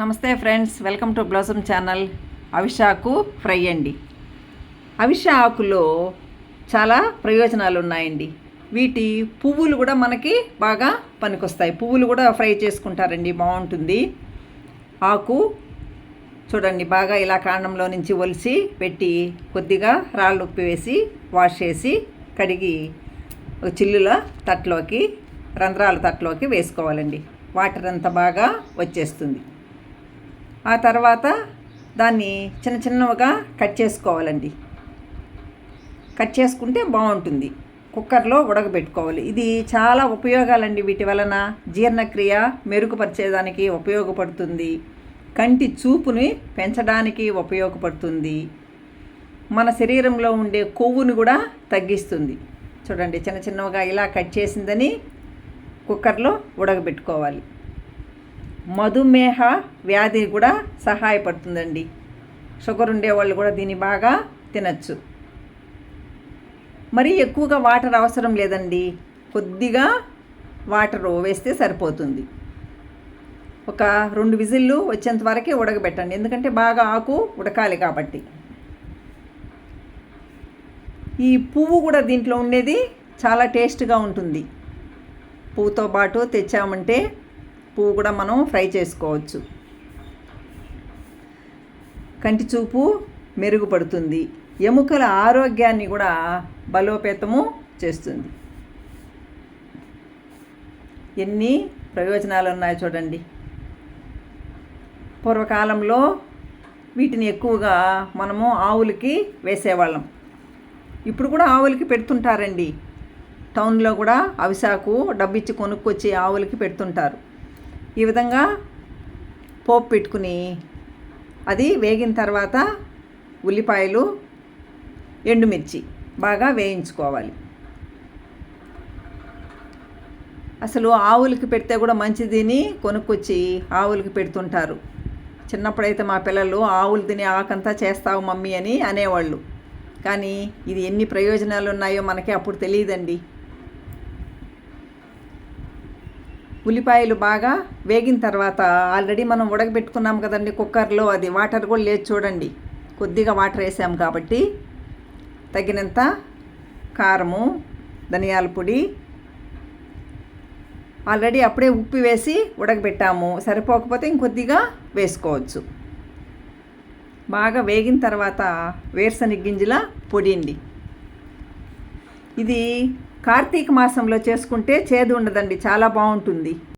నమస్తే friends welcome to blossom channel. అవిషాకు fry అండి. అవిషా ఆకులో చాలా ప్రయోజనాలు ఉన్నాయండి వీటి పువ్వులు కూడా మనకి బాగా పనికొస్తాయి. పువ్వులు కూడా ఫ్రై చేసుకుంటారండి బాగుంటుంది. ఆకు చూడండి బాగా ఇలా కాండంలో నుంచి ఒలిసి పెట్టి కొద్దిగా రాళ్ళు ఉప్పి వేసి వాష్ చేసి కడిగి ఒక చిల్లుల తట్లోకి రంధ్రాల తట్లోకి వేసుకోవాలండి. వాటర్ అంతా బాగా వచ్చేస్తుంది. ఆ తర్వాత దాన్ని చిన్న చిన్నగా కట్ చేసుకోవాలండి. కట్ చేసుకుంటే బాగుంటుంది. కుక్కర్లో ఉడకబెట్టుకోవాలి. ఇది చాలా ఉపయోగాలండి వీటి వలన జీర్ణక్రియ మెరుగుపరిచేదానికి ఉపయోగపడుతుంది. కంటి చూపుని పెంచడానికి ఉపయోగపడుతుంది. మన శరీరంలో ఉండే కొవ్వును కూడా తగ్గిస్తుంది. చూడండి చిన్న చిన్నగా ఇలా కట్ చేసిందని కుక్కర్లో ఉడకబెట్టుకోవాలి. మధుమేహ వ్యాధి కూడా సహాయపడుతుందండి. షుగర్ ఉండేవాళ్ళు కూడా దీన్ని బాగా తినచ్చు. మరీ ఎక్కువగా వాటర్ అవసరం లేదండి. కొద్దిగా వాటర్ వేస్తే సరిపోతుంది. ఒక రెండు విజిల్లు వచ్చేంత వరకే ఉడకబెట్టండి. ఎందుకంటే బాగా ఆకు ఉడకాలి కాబట్టి. ఈ పువ్వు కూడా దీంట్లో ఉండేది చాలా టేస్ట్గా ఉంటుంది. పువ్వుతో పాటు తెచ్చామంటే పువ్వు కూడా మనం ఫ్రై చేసుకోవచ్చు. కంటి చూపు మెరుగుపడుతుంది. ఎముకల ఆరోగ్యాన్ని కూడా బలోపేతము చేస్తుంది. ఎన్ని ప్రయోజనాలు ఉన్నాయో చూడండి. పూర్వకాలంలో వీటిని ఎక్కువగా మనము ఆవులకి వేసేవాళ్ళం. ఇప్పుడు కూడా ఆవులకి పెడుతుంటారండి. టౌన్లో కూడా అవిసాకు డబ్బిచ్చి కొనుక్కొచ్చి ఆవులకి పెడుతుంటారు. ఈ విధంగా పోపు పెట్టుకుని అది వేగిన తర్వాత ఉల్లిపాయలు ఎండుమిర్చి బాగా వేయించుకోవాలి. అసలు ఆవులకి పెడితే కూడా మంచిదిని కొనుక్కొచ్చి ఆవులకి పెడుతుంటారు. చిన్నప్పుడైతే మా పిల్లలు ఆవులు తినే ఆకంతా చేస్తావు మమ్మీ అని అనేవాళ్ళు. కానీ ఇది ఎన్ని ప్రయోజనాలు ఉన్నాయో మనకి అప్పుడు తెలియదండి. ఉల్లిపాయలు బాగా వేగిన తర్వాత ఆల్రెడీ మనం ఉడకబెట్టుకున్నాం కదండి కుక్కర్లో అది వాటర్ కూడా లేదు చూడండి. కొద్దిగా వాటర్ వేసాం కాబట్టి తగినంత కారము ధనియాల పొడి. ఆల్రెడీ అప్పుడే ఉప్పు వేసి ఉడకబెట్టాము. సరిపోకపోతే ఇంకొద్దిగా వేసుకోవచ్చు. బాగా వేగిన తర్వాత వేరుశనగ గింజల పొడి అండి. ఇది కార్తీక మాసంలో చేసుకుంటే చేదు ఉండదండి చాలా బాగుంటుంది.